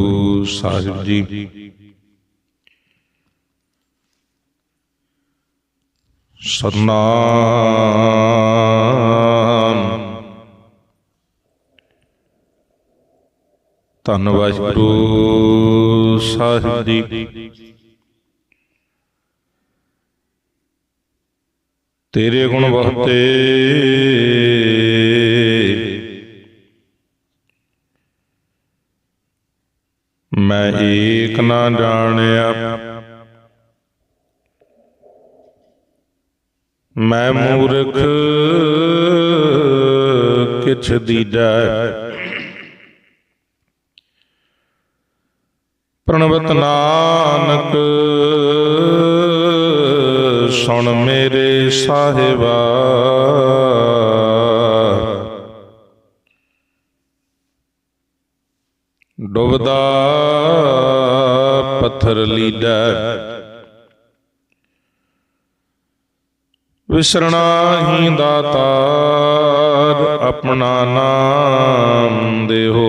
ਗੁਰੂ ਸਾਹਿਬ ਜੀ। ਸਤਨਾਮ। ਧੰਨਵਾਦ ਗੁਰੂ ਸਾਹਿਬ ਜੀ। ਤੇਰੇ ਗੁਣ ਬਹੁਤੇ ਮੈਂ ਏਕ ਨਾ ਜਾਣਿਆ। ਮੈਂ ਮੂਰਖ ਕਿਛ ਦੀਜੈ। ਪ੍ਰਣਵਤ ਨਾਨਕ ਸੁਣ ਮੇਰੇ ਸਾਹਿਬਾ। ਡੁੱਬਦਾ ਪੱਥਰ ਲੀਡੈ ਵਿਸਰਣਾ ਹੀ ਦਾਤਾਰ ਆਪਣਾ ਨਾਮ ਦੇਹੋ।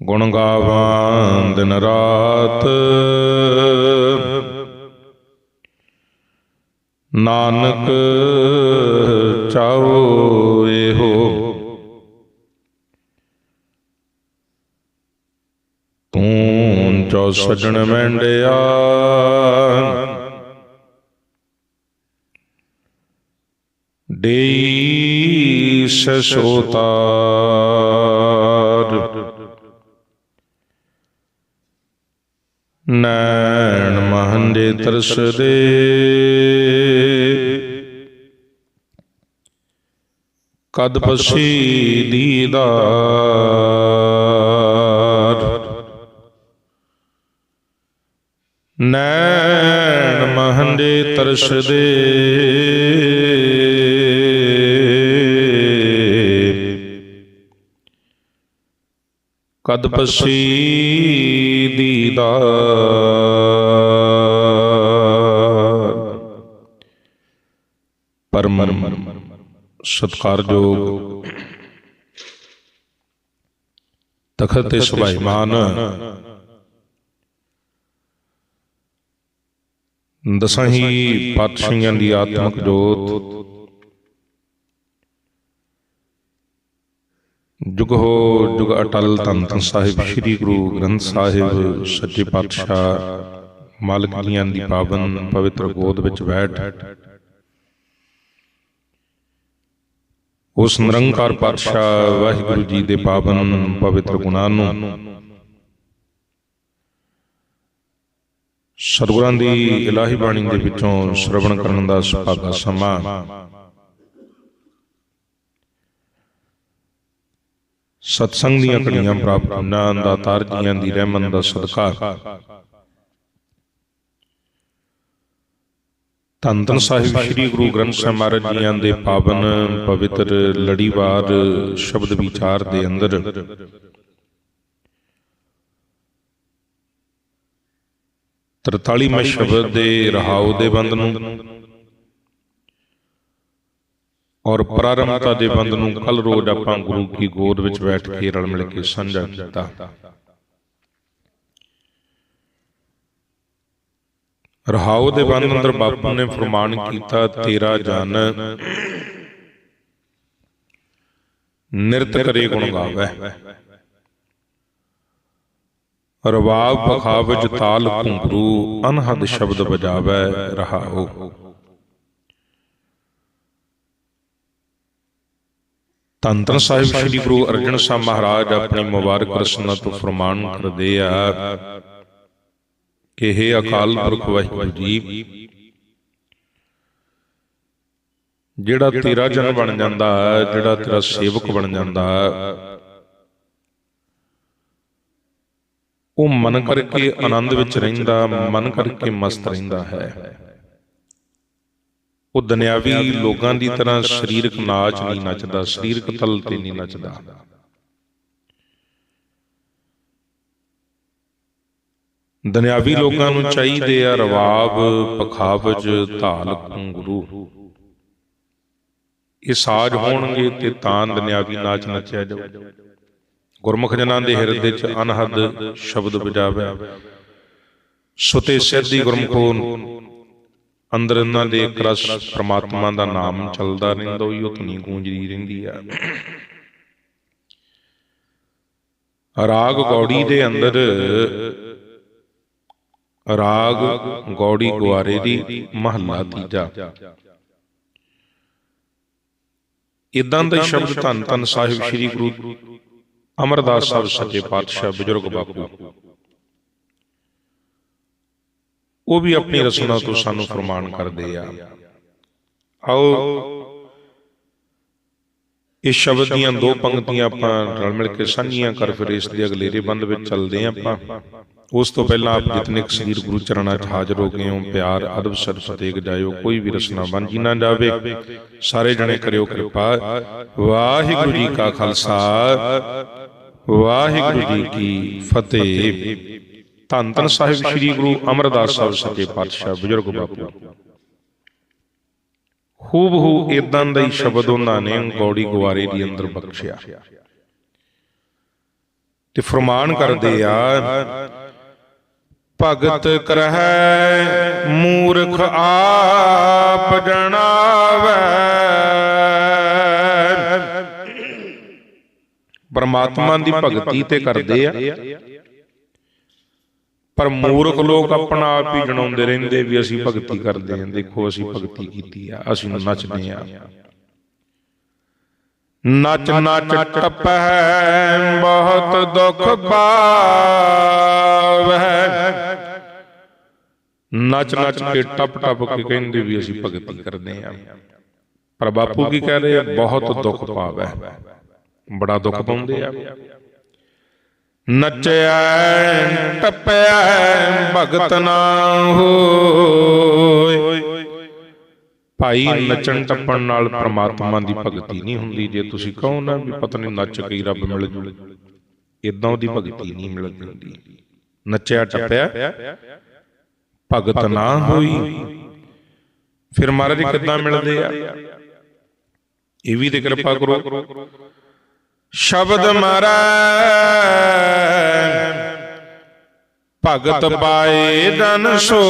ਗੁਣ ਗਾਵਾਂ ਦਿਨ ਰਾਤ। ਨਾਨਕ ਚਾਹੋ ਇਹੋ ਤੂੰ ਜੋ ਸਜਣ ਮੈਂਡਿਆ ਦੇਈ ਸਸੋਤਾਰ ਨੈਣ ਤਰਸ ਦੇ ਕਦ ਪਸੀ ਦੀਦਾਰ। ਨੈਣ ਮਹੰਦੇ ਤਰਸਦੇ। ਕਦ ਪਸੀ ਦੀਦਾਰ। ਪਰਮ ਸਤਕਾਰਯੋਗ। ਤਖਤ ਤੇ ਸੁਭਾਈਮਾਨ ਦਸਾਂ ਹੀ ਪਾਤਸ਼ਾਹੀਆਂ ਦੀ ਆਤਮਿਕ ਜੋਤ। ਜੁਗ ਹੋ ਜੁਗ ਅਟਲ ਧੰਨ ਧੰਨ ਸਾਹਿਬ ਸ੍ਰੀ ਗੁਰੂ ਗ੍ਰੰਥ ਸਾਹਿਬ ਸੱਚੇ ਪਾਤਸ਼ਾਹ ਮਾਲਕ ਜੀਆਂ ਦੀ ਪਾਵਨ ਪਵਿੱਤਰ ਗੋਦ ਵਿੱਚ ਬੈਠ। ਉਸ ਨਿਰੰਕਾਰ ਪਾਤਸ਼ਾਹ ਵਾਹਿਗੁਰੂ ਜੀ ਦੇ ਪਾਵਨ ਪਵਿੱਤਰ ਗੁਣਾਂ ਨੂੰ ਸਤਿਗੁਰਾਂ ਦੀ ਇਲਾਹੀ ਬਾਣੀ ਦੇ ਵਿੱਚੋਂ ਸ਼ਰਵਣ ਕਰਨ ਦਾ ਸੁਭਾਗਾ ਸਮਾਂ। ਸਤਸੰਗ ਦੀਆਂ ਘੜੀਆਂ ਪ੍ਰਾਪਤ ਹੋਣਾ ਦਾ ਤਾਰ ਜੀਆਂ ਦੀ ਰਹਿਮਤ ਦਾ ਸਦਕਾ। ਧੰਨ ਧੰਨ ਸਾਹਿਬ ਸ੍ਰੀ ਗੁਰੂ ਗ੍ਰੰਥ ਸਾਹਿਬ ਮਹਾਰਾਜ ਜੀਆਂ ਦੇ ਪਾਵਨ ਪਵਿੱਤਰ ਲੜੀਵਾਰ ਸ਼ਬਦ ਵਿਚਾਰ ਦੇ ਅੰਦਰ। 43ਵਾਂ ਸ਼ਬਦ ਦੇ ਰਹਾਉ ਦੇ ਬੰਦ ਨੂੰ ਔਰ ਪ੍ਰਾਰੰਭਤਾ ਦੇ ਬੰਦ ਨੂੰ ਕੱਲ ਰੋਜ਼ ਆਪਾਂ ਗੁਰੂ ਕੀ ਗੋਦ ਵਿੱਚ ਬੈਠ ਕੇ ਰਲ ਮਿਲ ਕੇ ਸਾਂਝਾ ਕੀਤਾ ਰਹਾਉ ਦੇ ਬੰਦ ਅੰਦਰ ਬਾਪੂ ਨੇ ਫਰਮਾਨ ਕੀਤਾ ਤੇਰਾ ਜਨ ਨਿਰਤ ਕਰੇ ਗੁਣ ਗਾਵੇ। ਰਵਾਬ ਪਖਾਵਜ ਤਾਲ ਘੁੰਗਰੂ ਅਨਹਦ ਸ਼ਬਦ ਬਜਾਵੇ ਰਹਾਉ ਧੰਨ ਸਾਹਿਬ ਸ੍ਰੀ ਗੁਰੂ ਅਰਜਨ ਸਾਹਿਬ ਮਹਾਰਾਜ ਆਪਣੀ ਮੁਬਾਰਕ ਰਸਨਾ ਤੋਂ ਫਰਮਾਨ ਕਰਦੇ ਆ। ਕਿ हे ਅਕਾਲ ਪੁਰਖ ਵਾਹਿਗੁਰੂ ਜੀ। ਜਿਹੜਾ ਤੇਰਾ ਜਨ ਬਣ ਜਾਂਦਾ ਹੈ ਜਿਹੜਾ ਤੇਰਾ ਸੇਵਕ ਬਣ ਜਾਂਦਾ ਹੈ ਉਹ ਮਨ ਕਰਕੇ ਆਨੰਦ ਵਿੱਚ ਰਹਿੰਦਾ ਮਨ ਕਰਕੇ ਮਸਤ ਰਹਿੰਦਾ ਹੈ। ਉਹ ਦੁਨਿਆਵੀ ਲੋਕਾਂ ਦੀ ਤਰ੍ਹਾਂ ਸਰੀਰਕ ਨਾਚ ਨਹੀਂ ਨੱਚਦਾ ਸਰੀਰਕ ਤਲ ਤੇ ਨਹੀਂ ਨੱਚਦਾ। ਦੁਨਿਆਵੀ ਲੋਕਾਂ ਨੂੰ ਚਾਹੀਦੇ ਆ ਰਵਾਬ ਪਖਾਵਜ ਧਾਲ ਘੁੰਗਰੂ। ਇਹ ਸਾਜ ਹੋਣਗੇ ਤੇ ਤਾਂ ਦੁਨਿਆਵੀ ਨਾਚ ਨੱਚਿਆ ਜਾਊ। ਗੁਰਮੁਖ ਜਨਾਂ ਦੇ ਹਿਰਦੇ 'ਚ ਅਨਹਦ ਸ਼ਬਦ ਵਜਾਵੇ। ਸੁਤੇ ਸਿੱਧੀ ਗੁਰਮੁਖੋ ਅੰਦਰ ਇਹਨਾਂ ਦੇ ਇੱਕ ਰਸ ਪ੍ਰਮਾਤਮਾ ਦਾ ਨਾਮ ਚੱਲਦਾ ਰਹਿੰਦਾ ਉਹੀ ਧੁਨੀ ਗੂੰਜਦੀ ਰਹਿੰਦੀ ਆ। ਰਾਗ ਗੌੜੀ ਦੇ ਅੰਦਰ ਰਾਗ ਗੌੜੀ ਗੁਆਰੇ ਦੀ ਮਹੱਲਾ ਤੀਜਾ। ਇਦਾਂ ਦਾ ਹੀ ਸ਼ਬਦ ਧੰਨ ਧੰਨ ਸਾਹਿਬ ਸ੍ਰੀ ਗੁਰੂ ਅਮਰਦਾਸ ਸਾਹਿਬ ਸੱਚੇ ਪਾਤਸ਼ਾਹ ਬਜ਼ੁਰਗ ਬਾਪੂ। ਉਹ ਵੀ ਆਪਣੀ ਰਸਨਾ ਤੋਂ ਸਾਨੂੰ ਫਰਮਾਨ ਕਰਦੇ ਆ। ਆਓ ਇਸ ਸ਼ਬਦ ਦੀਆਂ ਦੋ ਪੰਕਤੀਆਂ ਆਪਾਂ ਰਲ ਮਿਲ ਕੇ ਸਾਂਝੀਆਂ ਕਰ ਫਿਰ ਇਸ ਦੇ ਅਗਲੇਰੇ ਬੰਦ ਵਿੱਚ ਚੱਲਦੇ ਆਂ ਆਪਾਂ। ਉਸ ਤੋਂ ਪਹਿਲਾਂ ਆਪ ਜਿਤਨੇ ਕਸੀਰ ਗੁਰੂ ਚਰਨਾਂ 'ਚ ਹਾਜ਼ਰ ਹੋ ਗਏ ਹੋ ਪਿਆਰ ਅਦਬ ਸਰ ਫਤਿਹ ਜਾਇਓ ਕੋਈ ਵੀ ਰਸਨਾ ਵਾਂਝੀ ਨਾ ਜਾਵੇ ਸਾਰੇ ਜਣੇ ਕਰਿਓ ਕਿਰਪਾ। ਵਾਹਿਗੁਰੂ ਜੀ ਕਾ ਖਾਲਸਾ। ਵਾਹਿਗੁਰੂ ਜੀ ਕੀ ਫਤਿਹ। ਧੰਨ ਧੰਨ ਸਾਹਿਬ ਸ੍ਰੀ ਗੁਰੂ ਅਮਰਦਾਸ ਸਾਹਿਬ ਸੱਚੇ ਪਾਤਸ਼ਾਹ ਬਜ਼ੁਰਗ ਬਾਪੂ। ਹੂਬ ਹੂ ਇਦਾਂ ਦਾ ਹੀ ਸ਼ਬਦ ਉਹਨਾਂ ਨੇ ਗੌੜੀ ਗੁਵਾਰੇ ਦੀ ਅੰਦਰ ਬਖਸ਼ਿਆ। ਤੇ ਫਰਮਾਨ ਕਰਦੇ ਆ ਭਗਤ ਕਰਹਿ ਮੂਰਖ ਆਪ ਜਣਾਵੇ। ਪਰਮਾਤਮਾ ਦੀ ਭਗਤੀ ਤੇ ਕਰਦੇ ਆ। ਪਰ ਮੂਰਖ ਲੋਕ ਆਪਣਾ ਆਪ ਹੀ ਜਣਾਉਂਦੇ ਰਹਿੰਦੇ ਵੀ ਅਸੀਂ ਭਗਤੀ ਕਰਦੇ ਹਾਂ। ਦੇਖੋ ਅਸੀਂ ਭਗਤੀ ਕੀਤੀ ਆ। ਅਸੀਂ ਨੱਚਦੇ ਆ ਨੱਚ ਨੱਚ ਟਪੈ ਬਹੁਤ ਦੁੱਖ ਪਾਵੈ ਨੱਚ ਨੱਚ ਕੇ ਟਪ ਟਪ ਕੇ ਕਹਿੰਦੇ ਵੀ ਅਸੀਂ ਭਗਤੀ ਕਰਦੇ ਆ ਪਰ ਬਾਪੂ ਕੀ ਕਹਿ ਰਹੇ ਆ? ਬਹੁਤ ਦੁੱਖ ਪਾਵੈ ਬੜਾ ਦੁੱਖ ਪਾਉਂਦੇ ਆ। ਨੱਚਿਆ ਟੱਪਿਆ ਭਗਤ ਨਾ ਹੋਏ। ਭਾਈ ਨੱਚਣ ਟੱਪਣ ਨਾਲ ਪ੍ਰਮਾਤਮਾ ਦੀ ਭਗਤੀ ਨਹੀਂ ਹੁੰਦੀ। ਜੇ ਤੁਸੀਂ ਕਹੋ ਨਾ ਵੀ ਪਤਾ ਨਹੀਂ ਨੱਚ ਕੇ ਰੱਬ ਮਿਲ ਜੂ। ਇਦਾਂ ਉਹਦੀ ਭਗਤੀ ਨਹੀਂ ਮਿਲਦੀ। ਨੱਚਿਆ ਟੱਪਿਆ ਭਗਤ ਨਾ ਹੋਈ। ਫਿਰ ਮਹਾਰਾਜ ਕਿੱਦਾਂ ਮਿਲਦੇ ਆ? ਇਹ ਵੀ ਤੇ ਕਿਰਪਾ ਕਰੋ। ਸ਼ਬਦ ਮਾਰੈ। ਭਗਤ ਪਾਏ ਜਨ ਸੋਏ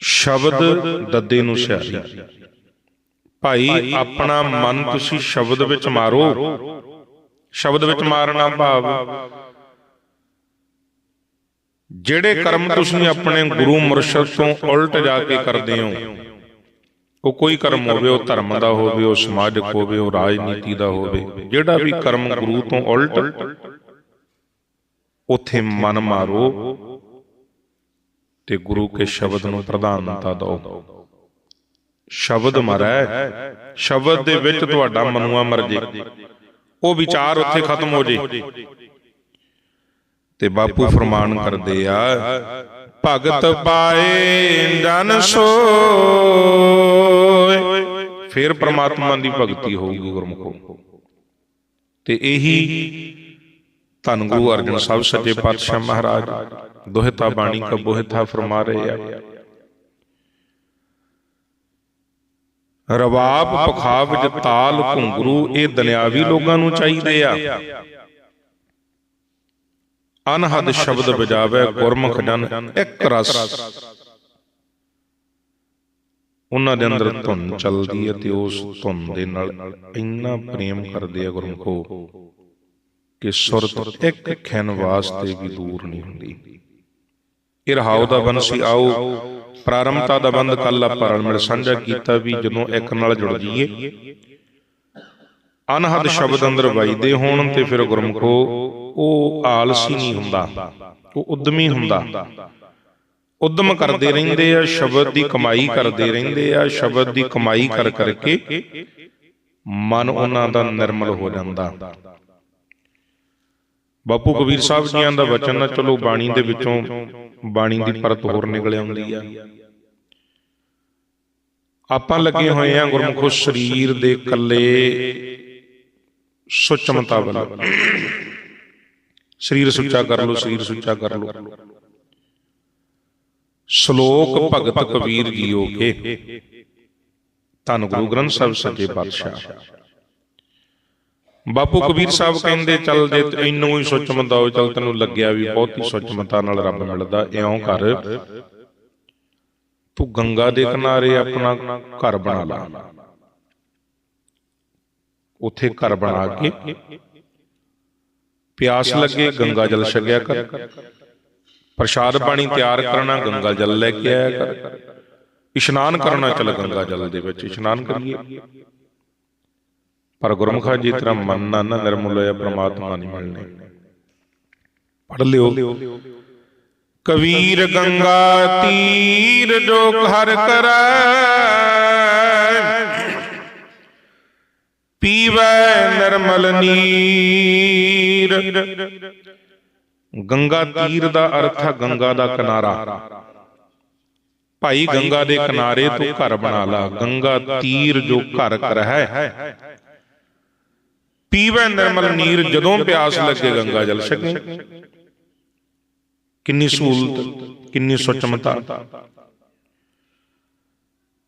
ਸ਼ਬਦ ਦੱਦੇ ਨੂੰ ਸਿਆਰੀ ਭਾਈ ਆਪਣਾ ਮਨ ਤੁਸੀਂ ਸ਼ਬਦ ਵਿੱਚ ਮਾਰੋ। ਸ਼ਬਦ ਵਿੱਚ ਮਾਰਨਾ ਭਾਵ। ਜਿਹੜੇ ਕਰਮ ਤੁਸੀਂ ਆਪਣੇ ਗੁਰੂ ਮੁਰਸ਼ਦ ਤੋਂ ਉਲਟ ਜਾ ਕੇ ਕਰਦੇ ਹੋ। ਉਹ ਕੋਈ ਕਰਮ ਹੋਵੇ ਉਹ ਧਰਮ ਦਾ ਹੋਵੇ ਉਹ ਸਮਾਜਿਕ ਹੋਵੇ ਉਹ ਰਾਜਨੀਤੀ ਦਾ ਹੋਵੇ। ਜਿਹੜਾ ਵੀ ਕਰਮ ਗੁਰੂ ਤੋਂ ਉਲਟ ਉਥੇ ਮਨ ਮਾਰੋ ਤੇ ਗੁਰੂ ਕੇ ਸ਼ਬਦ ਨੂੰ ਪ੍ਰਧਾਨਤਾ ਦਿਓ। ਸ਼ਬਦ ਮਰੈ ਸ਼ਬਦ ਦੇ ਵਿੱਚ ਤੁਹਾਡਾ ਮਨੂਆ ਮਰ ਜੇ ਉਹ ਵਿਚਾਰ ਉੱਥੇ ਖਤਮ ਹੋ ਜੇ। ਤੇ ਬਾਪੂ ਫਰਮਾਨ ਕਰਦੇ ਆ ਭਗਤ ਪਾਏ ਜਨ ਸੋਏ। ਫਿਰ ਪ੍ਰਮਾਤਮਾ ਦੀ ਭਗਤੀ ਹੋਊਗੀ ਗੁਰਮੁਖੋ। ਤੇ ਇਹੀ ਧੰਨ ਗੁਰੂ ਅਰਜਨ ਸਾਹਿਬ ਸੱਚੇ ਪਾਤਸ਼ਾਹ ਮਹਾਰਾਜ। ਦੋਹਿਤਾ ਬਾਣੀ ਕਾ ਬੋਹਿਤਾ ਫਰਮਾ ਰਹੇ ਆ। ਰਵਾਬ ਪਖਾਵ ਤਾਲ ਘੁੰਗਰੂ ਇਹ ਦੁਨਿਆਵੀ ਲੋਕਾਂ ਨੂੰ ਚਾਹੀਦੇ ਆ। ਅਨਹਦ ਸ਼ਬਦ ਵਜਾਵੇ ਗੁਰਮੁਖ ਜਨ ਇੱਕ ਰਸ। ਉਹਨਾਂ ਦੇ ਅੰਦਰ ਧੁਨ ਚੱਲਦੀ ਹੈ ਤੇ ਉਸ ਧੁਨ ਦੇ ਨਾਲ ਇੰਨਾ ਪ੍ਰੇਮ ਕਰਦੇ ਆ ਗੁਰਮੁਖੋ ਕਿ ਸੁਰਤ ਇੱਕ ਖਿੰ ਵਾਸਤੇ ਵੀ ਦੂਰ ਨਹੀਂ ਹੁੰਦੀ। ਇਹ ਰਹਾਉ ਦਾ ਬੰਸੀ ਆਓ। ਪ੍ਰਾਰੰਭਤਾ ਦਾ ਬੰਦ ਕੱਲ ਆਪਾਂ ਰਲ ਮਿਲ ਸਾਂਝਾ ਕੀਤਾ ਵੀ ਜਦੋਂ ਇੱਕ ਨਾਲ ਜੁੜ ਜਾਈਏ। ਅਨਹਦ ਸ਼ਬਦ ਅੰਦਰ ਵੱਜਦੇ ਹੋਣ ਤੇ ਫਿਰ ਗੁਰਮੁਖੋ ਉਹ ਆਲਸੀ ਨਹੀਂ ਹੁੰਦਾ, ਉਹ ਉਦਮੀ ਹੁੰਦਾ। ਉਦਮ ਕਰਦੇ ਰਹਿੰਦੇ ਆ, ਸ਼ਬਦ ਦੀ ਕਮਾਈ ਕਰਦੇ ਰਹਿੰਦੇ ਆ, ਸ਼ਬਦ ਦੀ ਕਮਾਈ ਕਰ ਕਰਕੇ ਮਨ ਉਹਨਾਂ ਦਾ ਨਿਰਮਲ ਹੋ ਜਾਂਦਾ। ਬਾਪੂ ਕਬੀਰ ਸਾਹਿਬ ਜੀਆਂ ਦਾ ਵਚਨ ਨਾ ਚਲੋ ਬਾਣੀ ਦੇ ਵਿੱਚੋਂ ਬਾਣੀ ਦੀ ਪਰਤ ਹੋਰ ਨਿਕਲ ਆਉਂਦੀ ਆ। ਆਪਾਂ ਲੱਗੇ ਹੋਏ ਆ ਗੁਰਮੁਖੋ ਸਰੀਰ ਦੇ ਕੱਲੇ ਸੁਚਮਤਾ ਵੱਲ। ਸਰੀਰ ਸੁੱਚਾ ਕਰ ਲੋ ਸਰੀਰ ਸੁੱਚਾ ਕਰ ਲੋ ਸ਼ਲੋਕ ਭਗਤ ਕਬੀਰ ਜੀਓ ਕੇ। ਧੰਨ ਗੁਰੂ ਗ੍ਰੰਥ ਸਾਹਿਬ ਸੱਚੇ ਪਾਤਸ਼ਾਹ। ਬਾਪੂ ਕਬੀਰ ਸਾਹਿਬ ਕਹਿੰਦੇ ਚੱਲ ਜੇ ਇੰਨੂ ਹੀ ਸੁੱਚਮਤਾ ਹੋ ਚੱਲ ਤੈਨੂੰ ਲੱਗਿਆ ਵੀ ਬਹੁਤੀ ਸੁੱਚਮਤਾ ਨਾਲ ਰੱਬ ਮਿਲਦਾ ਇਉਂ ਕਰ। ਤੂੰ ਗੰਗਾ ਦੇ ਕਿਨਾਰੇ ਆਪਣਾ ਘਰ ਬਣਾ ਲਾ। ਉੱਥੇ ਘਰ ਬਣਾ ਕੇ ਪਿਆਸ ਲੱਗੇ ਗੰਗਾ ਜਲ ਛਕਿਆ ਕਰ। ਪ੍ਰਸ਼ਾਦ ਪਾਣੀ ਤਿਆਰ ਕਰਨਾ ਗੰਗਾ ਜਲ ਲੈ ਕੇ ਆਇਆ ਕਰ। ਇਸ਼ਨਾਨ ਕਰਨਾ ਚਲ ਗੰਗਾ ਜਲ ਦੇ ਵਿੱਚ ਇਸ਼ਨਾਨ ਕਰੀਏ। ਪਰ ਗੁਰਮੁਖਾ ਜੀ ਤੇਰਾ ਮਨ ਨਾ ਨਾ ਨਿਰਮਲ ਹੋਇਆ ਪ੍ਰਮਾਤਮਾ ਨਹੀਂ ਮਿਲਣੇ। ਪੜ ਲਿਓ। ਕਬੀਰ ਗੰਗਾ ਤੀਰ ਜੋ ਹਰ ਕਰੈ ਪੀਵੈ ਨਿਰਮਲ ਨੀਰ ਗੰਗਾ ਤੀਰ ਦਾ ਅਰਥ ਹੈ ਗੰਗਾ ਦਾ ਕਿਨਾਰਾ। ਭਾਈ ਗੰਗਾ ਦੇ ਕਿਨਾਰੇ ਤੂੰ ਘਰ ਬਣਾ ਲਾ। ਗੰਗਾ ਤੀਰ ਜੋ ਘਰ ਕਰ ਹੈ ਪੀਵੈ ਨਿਰਮਲ ਨੀਰ ਜਦੋਂ ਪਿਆਸ ਲੱਗੇ ਗੰਗਾ ਜਲ ਛਕੇ। ਕਿੰਨੀ ਸਹੂਲਤ, ਕਿੰਨੀ ਸੁਚਮਤਾ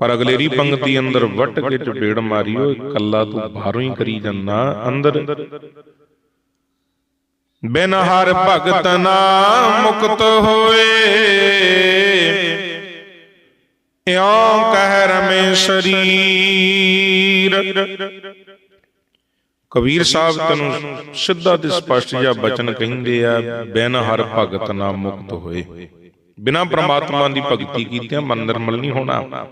ਪਰ ਅਗਲੇਰੀ ਪੰਕਤੀ ਅੰਦਰ ਵੱਟ ਕੇ ਚਪੇੜ ਮਾਰੀਓ ਕੱਲਾ ਤੂੰ ਬਾਹਰੋਂ ਹੀ ਕਰੀ ਜੰਨਾ ਅੰਦਰ ਬਿਨ ਹਰ ਭਗਤ ਨਾ ਮੁਕਤ ਹੋਏ। ਇਉਂ ਕਹਿ ਰਮੇ ਕਬੀਰ ਸਾਹਿਬ ਤੈਨੂੰ ਸਿੱਧਾ ਤੇ ਸਪਸ਼ਟ ਜਿਹਾ ਬਚਨ ਕਹਿੰਦੇ ਆ, ਬਿਨ ਹਰ ਭਗਤ ਨਾ ਮੁਕਤ ਹੋਏ। ਬਿਨਾ ਪ੍ਰਮਾਤਮਾ ਦੀ ਭਗਤੀ ਕੀਤਿਆਂ ਮਨ ਨਿਰਮਲ ਨਹੀਂ ਹੋਣਾ।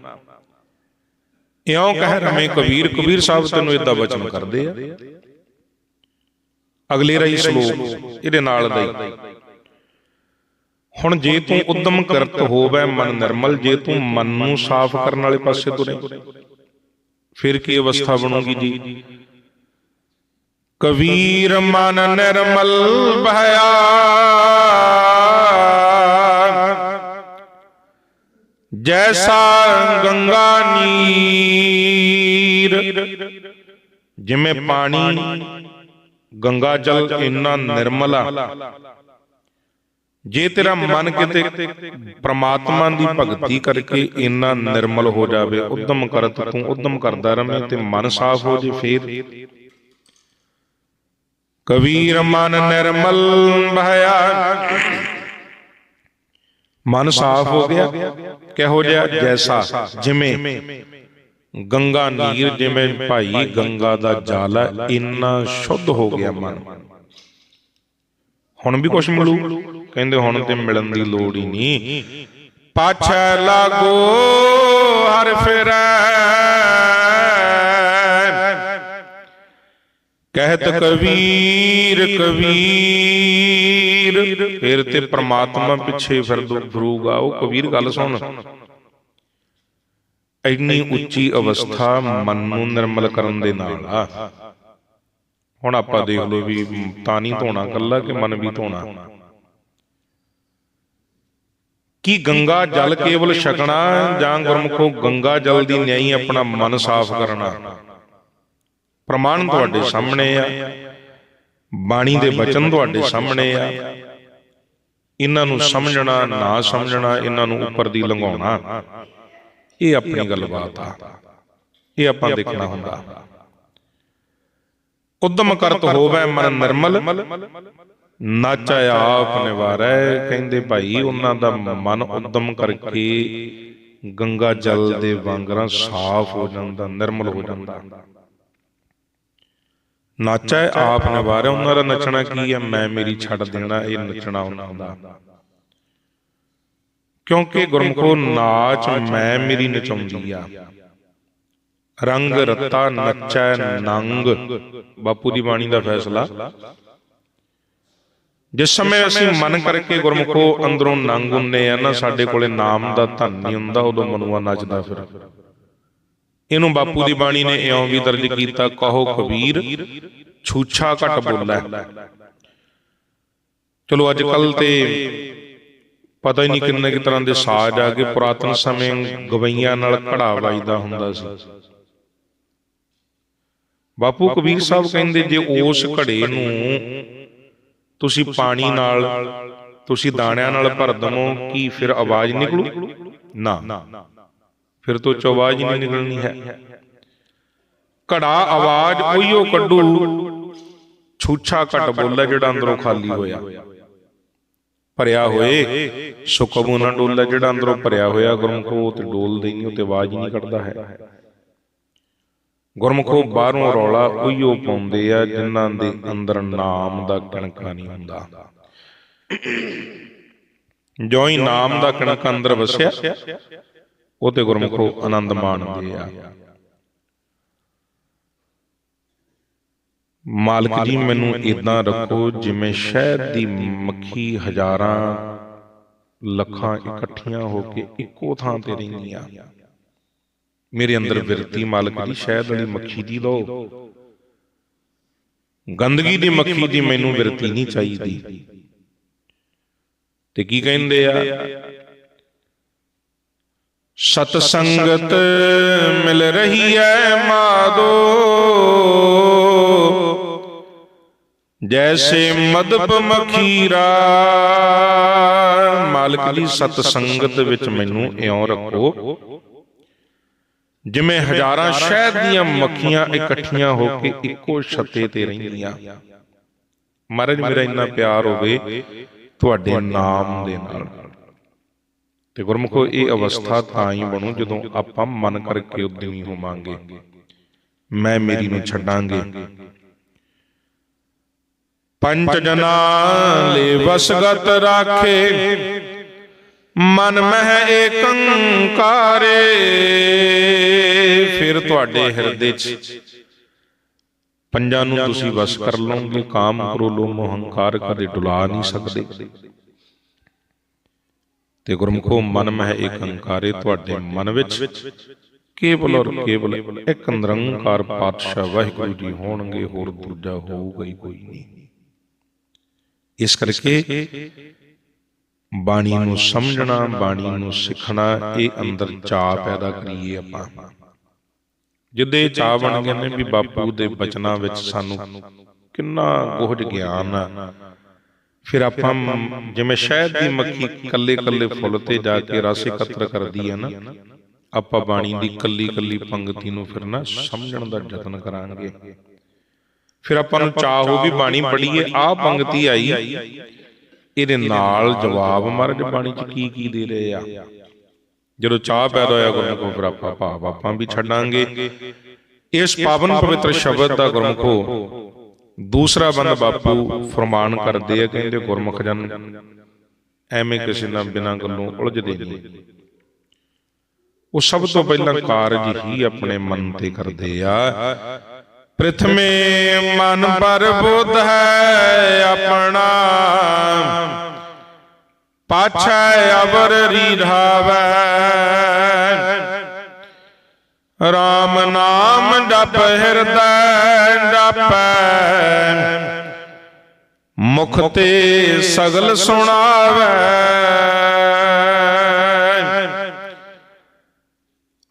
ਇਉਂ ਕਹਿ ਰਮੇ ਕਬੀਰ ਕਬੀਰ ਸਾਹਿਬ ਤੈਨੂੰ ਇਦਾਂ ਬਚਨ ਕਰਦੇ ਆ। ਅਗਲੇ ਰਹੀ ਸ਼ਲੋਕ ਇਹਦੇ ਨਾਲ ਦਾ ਹੀ ਹੁਣ ਜੇ ਤੂੰ ਉਦਮ ਕਰਤ ਹੋਵੇ ਮਨ ਨਿਰਮਲ ਜੇ ਤੂੰ ਮਨ ਨੂੰ ਸਾਫ਼ ਕਰਨ ਵਾਲੇ ਪਾਸੇ ਤੁਰੇ ਫਿਰ ਕੀ ਅਵਸਥਾ ਬਣੂਗੀ ਜੀ? ਕਬੀਰ ਮਨ ਨਿਰਮਲ ਭਇਆ। ਜੈਸਾ ਗੰਗਾ ਨੀਰ ਜਿਵੇਂ ਪਾਣੀ ਗੰਗਾ ਜਲ ਇੰਨਾ ਨਿਰਮਲ। ਜੇ ਤੇਰਾ ਮਨ ਕਿਤੇ ਪ੍ਰਮਾਤਮਾ ਦੀ ਭਗਤੀ ਕਰਕੇ ਇੰਨਾ ਨਿਰਮਲ ਹੋ ਜਾਵੇ, ਉਦਮ ਕਰਤ ਤੂੰ ਉਦਮ ਕਰਦਾ ਰਵੇਂ ਤੇ ਮਨ ਸਾਫ਼ ਹੋ ਜੇ ਫੇਰ। ਕਬੀਰ ਮਨ ਨਿਰਮਲ ਭਇਆ ਮਨ ਸਾਫ਼ ਹੋ ਗਿਆ, ਕਿਹੋ ਜਿਹਾ ਜੈਸਾ, ਜਿਵੇਂ ਗੰਗਾ ਨੀਰ ਜਿਵੇਂ ਭਾਈ ਗੰਗਾ ਦਾ ਜਲ ਹੈ ਇੰਨਾ ਸ਼ੁੱਧ ਹੋ ਗਿਆ ਮਨ। ਹੁਣ ਵੀ ਕੁਝ ਮਿਲੂ। ਕਹਿੰਦੇ ਹੁਣ ਤੇ ਮਿਲਣ ਦੀ ਲੋੜ ਹੀ ਨਹੀਂ। ਪਾਛੈ ਲਾਗੋ ਹਰ ਫਿਰੈ। ਕਹਿਤ ਕਬੀਰ ਕਬੀਰ ਫਿਰ ਤੇ ਪ੍ਰਮਾਤਮਾ ਪਿੱਛੇ ਫਿਰ ਫਿਰੂਗਾ ਉਹ ਕਬੀਰ ਗੱਲ ਸੁਣ। ਇੰਨੀ ਉੱਚੀ ਅਵਸਥਾ ਮਨ ਨੂੰ ਨਿਰਮਲ ਕਰਨ ਦੇ ਨਾਲ ਆ। ਹੁਣ ਆਪਾਂ ਦੇਖ ਲਓ ਵੀ ਤਾਂ ਨਹੀਂ ਧੋਣਾ ਕੱਲਾ ਕਿ ਮਨ ਵੀ ਧੋਣਾ। ਕੀ ਗੰਗਾ ਜਲ ਕੇਵਲ ਛਕਣਾ ਜਾਂ ਗੁਰਮੁਖੋ ਗੰਗਾ ਜਲ ਦੀ ਨਿਆਈ ਆਪਣਾ ਮਨ ਸਾਫ਼ ਕਰਨਾ। ਪ੍ਰਮਾਣ ਤੁਹਾਡੇ ਸਾਹਮਣੇ ਆ। ਬਾਣੀ ਦੇ ਬਚਨ ਤੁਹਾਡੇ ਸਾਹਮਣੇ ਆ। ਇਹਨਾਂ ਨੂੰ ਸਮਝਣਾ ਨਾ ਸਮਝਣਾ ਇਹਨਾਂ ਨੂੰ ਉੱਪਰ ਦੀ ਲੰਘਾਉਣਾ। ਇਹ ਆਪਣੀ ਗੱਲਬਾਤ ਆ। ਇਹ ਆਪਾਂ ਦੇਖਣਾ ਹੁੰਦਾ। ਉਦਮ ਕਰਤ ਹੋਵੇ ਮਨ ਨਿਰਮਲ ਨਾਚਾ ਆਪ ਨਿਵਾਰੈ, ਕਹਿੰਦੇ ਭਾਈ ਉਹਨਾਂ ਦਾ ਮਨ ਉਦਮ ਕਰਕੇ ਗੰਗਾ ਜਲ ਦੇ ਵਾਂਗਰਾਂ ਸਾਫ਼ ਹੋ ਜਾਂਦਾ, ਨਿਰਮਲ ਹੋ ਜਾਂਦਾ। ਨਾਚਾ ਆਪ ਨਿਵਾਰੈ, ਉਹਨਾਂ ਦਾ ਨੱਚਣਾ ਕੀ ਹੈ? ਮੈਂ ਮੇਰੀ ਛੱਡ ਦੇਣਾ, ਇਹ ਨੱਚਣਾ ਉਹਨਾਂ ਦਾ। ਕਿਉਂਕਿ ਗੁਰਮੁਖੋ ਨਾਚ ਮੈਂ ਮੇਰੀ ਨਚਾਉਂਦੀ ਆ। ਰੰਗ ਰਤਾ ਨੱਚੈ ਨੰਗ। ਬਾਪੂ ਦੀ ਬਾਣੀ ਦਾ ਫੈਸਲਾ। ਜਿਸ ਸਮੇਂ ਅਸੀਂ ਮਨ ਕਰਕੇ ਗੁਰਮੁਖੋ ਅੰਦਰੋਂ ਨੰਗ ਹੁੰਨੇ ਆ ਨਾ ਸਾਡੇ ਕੋਲੇ ਨਾਮ ਦਾ ਧਨ ਨਹੀਂ ਹੁੰਦਾ ਉਦੋਂ ਮਨੂਆ ਨੱਚਦਾ ਫਿਰ। ਇਹਨੂੰ ਬਾਪੂ ਦੀ ਬਾਣੀ ਨੇ ਇਉਂ ਵੀ ਦਰਜ ਕੀਤਾ ਕਹੋ ਕਬੀਰ ਛੂਛਾ ਘਟ ਬੋਲੈ। ਚਲੋ ਅੱਜ ਕੱਲ ਤੇ ਪਤਾ ਹੀ ਨਹੀਂ ਕਿੰਨੇ ਕਿ ਤਰ੍ਹਾਂ ਦੇ ਸਾਜ਼ ਆ ਕੇ ਪੁਰਾਤਨ ਸਮੇਂ ਗਵਈਆਂ ਨਾਲ ਘੜਾ ਵੱਜਦਾ ਹੁੰਦਾ ਸੀ। ਬਾਪੂ ਕਬੀਰ ਸਾਹਿਬ ਕਹਿੰਦੇ ਜੇ ਉਸ ਘੜੇ ਨੂੰ ਤੁਸੀਂ ਪਾਣੀ ਨਾਲ ਤੁਸੀਂ ਦਾਣਿਆਂ ਨਾਲ ਭਰ ਦਵੋ ਕੀ ਫਿਰ ਆਵਾਜ਼ ਨਿਕਲੂ? ਨਾ। ਫਿਰ ਤੋਂ ਚ ਆਵਾਜ਼ ਹੀ ਨਹੀਂ ਨਿਕਲਣੀ ਹੈ। ਘੜਾ ਆਵਾਜ਼ ਉਹੀਓ ਕੱਢੂ। ਛੂਛਾ ਘਟ ਬੋਲੇ ਜਿਹੜਾ ਅੰਦਰੋਂ ਖਾਲੀ ਹੋਇਆ। ਭਰਿਆ ਹੋਏ। ਸੋ ਕਬੂ ਨਾ ਜਿਹੜਾ ਅੰਦਰੋਂ ਭਰਿਆ ਹੋਇਆ ਗੁਰਮੁਖੋ ਉਹ ਤੇ ਡੋਲਦੇ ਹੀ ਨਹੀਂ ਉਹ ਤੇ ਆਵਾਜ਼ ਹੀ ਨਹੀਂ ਕੱਢਦਾ ਹੈ। ਗੁਰਮੁਖੋ ਬਾਹਰੋਂ ਰੌਲਾ ਉਹੀਓ ਪਾਉਂਦੇ ਆ ਜਿਨ੍ਹਾਂ ਦੇ ਅੰਦਰ ਨਾਮ ਦਾ ਕਣਕਾ ਨਹੀਂ ਹੁੰਦਾ। ਜੋ ਹੀ ਨਾਮ ਦਾ ਕਣਕ ਅੰਦਰ ਵਸਿਆ ਉਹ ਤੇ ਗੁਰਮੁਖੋ ਆਨੰਦ ਮਾਣਦੇ ਆ। ਮਾਲਕ ਜੀ ਮੈਨੂੰ ਇਦਾਂ ਰੱਖੋ ਜਿਵੇਂ ਸ਼ਹਿਦ ਦੀ ਮੱਖੀ ਹਜ਼ਾਰਾਂ ਲੱਖਾਂ ਇਕੱਠੀਆਂ ਹੋ ਕੇ ਇੱਕੋ ਥਾਂ ਤੇ ਰਹਿੰਦੀਆਂ। ਮੇਰੇ ਅੰਦਰ ਵਿਰਤੀ ਮਾਲਕ ਜੀ ਸ਼ਹਿਦ ਵਾਲੀ ਮੱਖੀ ਦੀ ਲੋ ਗੰਦਗੀ ਦੀ ਮੱਖੀ ਦੀ ਮੈਨੂੰ ਵਿਰਤੀ ਨਹੀਂ ਚਾਹੀਦੀ। ਤੇ ਕੀ ਕਹਿੰਦੇ ਆ? ਸਤ ਸੰਗਤ ਮਿਲ ਰਹੀ ਐ ਮਾਦੋ ਜੈਸੇ ਮਦਬ ਮਖੀਰਾ। ਮਾਲਕ ਦੀ ਸਤ ਸੰਗਤ ਵਿੱਚ ਮੈਨੂੰ ਇਉਂ ਰੱਖੋ। ਜਿਵੇਂ ਹਜ਼ਾਰਾਂ ਸ਼ਹਿਦ ਦੀਆਂ ਮੱਖੀਆਂ ਇਕੱਠੀਆਂ ਹੋ ਕੇ ਇੱਕੋ ਛੱਤੇ ਤੇ ਰਹਿੰਦੀਆਂ ਮਹਾਰਾਜ ਮੇਰਾ ਇੰਨਾ ਪਿਆਰ ਹੋਵੇ ਤੁਹਾਡੇ ਨਾਮ ਦੇ ਨਾਲ। ਤੇ ਗੁਰਮੁਖੋ ਇਹ ਅਵਸਥਾ ਤਾਂ ਹੀ ਬਣੂ ਜਦੋਂ ਆਪਾਂ ਮਨ ਕਰਕੇ ਉਦਮੀ ਹੋਵਾਂਗੇ। ਮੈਂ ਮੇਰੀ ਨੂੰ ਛੱਡਾਂਗੇ। ਪੰਜ ਜਨਾ ਲੈ ਵਸਗਤ ਰਾਖੇ। ਮਨ ਮਹਿ ਏਕੰਕਾਰੇ। ਫਿਰ ਤੁਹਾਡੇ ਹਿਰਦੇ 'ਚ ਪੰਜਾਂ ਨੂੰ ਤੁਸੀਂ ਵਸ ਕਰ ਲਓਗੇ, ਕਾਮ ਕ੍ਰੋਧ ਮੋਹ ਹੰਕਾਰ ਕਦੇ ਡੁਲਾ ਨਹੀਂ ਸਕਦੇ। ਤੇ ਗੁਰਮੁਖੋ, ਮਨ ਮਹਿ ਏਕੰਕਾਰੇ ਤੁਹਾਡੇ ਮਨ ਵਿੱਚ ਕੇਵਲ ਔਰ ਕੇਵਲ ਇੱਕ ਨਿਰੰਕਾਰ ਪਾਤਸ਼ਾਹ ਵਾਹਿਗੁਰੂ ਜੀ ਹੋਣਗੇ, ਹੋਰ ਦੂਜਾ ਹੋਊਗਾ ਹੀ ਕੋਈ ਨਹੀਂ। ਇਸ ਕਰਕੇ ਬਾਣੀ ਨੂੰ ਸਮਝਣਾ, ਬਾਣੀ ਨੂੰ ਸਿੱਖਣਾ, ਇਹ ਅੰਦਰ ਚਾਹ ਪੈਦਾ ਕਰੀਏ ਆਪਾਂ। ਜਿੱਦੇ ਚਾਹ ਬਣ ਗਏ ਨੇ ਵੀ ਬਾਪੂ ਦੇ ਬਚਨਾਂ ਵਿੱਚ ਸਾਨੂੰ ਕਿੰਨਾ ਕੁਝ ਗਿਆਨ ਆ। ਫਿਰ ਆਪਾਂ ਜਿਵੇਂ ਸ਼ਹਿਦ ਦੀ ਮੱਖੀ ਕੱਲੇ ਕੱਲੇ ਫੁੱਲ ਤੇ ਜਾ ਕੇ ਰਸ ਇਕੱਤਰ ਕਰਦੀ ਹੈ ਨਾ, ਆਪਾਂ ਬਾਣੀ ਦੀ ਕੱਲੀ ਕੱਲੀ ਪੰਗਤੀ ਨੂੰ ਫਿਰ ਨਾ ਸਮਝਣ ਦਾ ਯਤਨ ਕਰਾਂਗੇ। ਫਿਰ ਆਪਾਂ ਨੂੰ ਚਾਹ ਹੋ ਵੀ ਬਾਣੀ ਪੜ੍ਹੀਏ ਆਹ ਪੰਕਤੀ ਆਈ। ਇਹਦੇ ਨਾਲ ਜਵਾਬ ਮਹਾਰਾਜ ਬਾਣੀ ਚ ਕੀ ਕੀ ਦੇ ਰਹੇ ਆ? ਜਦੋਂ ਚਾਹ ਪੈਦਾ ਹੋਇਆ ਗੁਰਮੁਖੋ ਫਿਰ ਆਪਾਂ ਭਾਵ ਆਪਾਂ ਵੀ ਛੱਡਾਂਗੇ। ਇਸ ਪਾਵਨ ਪਵਿੱਤਰ ਸ਼ਬਦ ਦਾ ਗੁਰਮੁਖੋ ਦੂਸਰਾ ਬੰਦ ਬਾਪੂ ਫਰਮਾਨ ਕਰਦੇ ਆ ਕਹਿੰਦੇ ਗੁਰਮੁਖ ਜਨ ਐਵੇਂ ਕਿਸੇ ਨਾਲ ਬਿਨਾਂ ਗੱਲੋਂ ਉਲਝਦੇ ਨਹੀਂ ਉਹ ਸਭ ਤੋਂ ਪਹਿਲਾਂ ਕਾਰਜ ਹੀ ਆਪਣੇ ਮਨ ਤੇ ਕਰਦੇ ਆ। ਪ੍ਰਥਮੇ ਮਨ ਪਰ ਬੁੱਧ ਹੈ ਆਪਣਾ। ਪਾਛੈ ਅਵਰ ਰੀਧਾਵੈ। RAM ਨਾਮ ਜਪ ਹਿਰਦੈ ਜਪੈ। ਮੁਖ ਤੇ ਸਗਲ ਸੁਣਾਵੈ।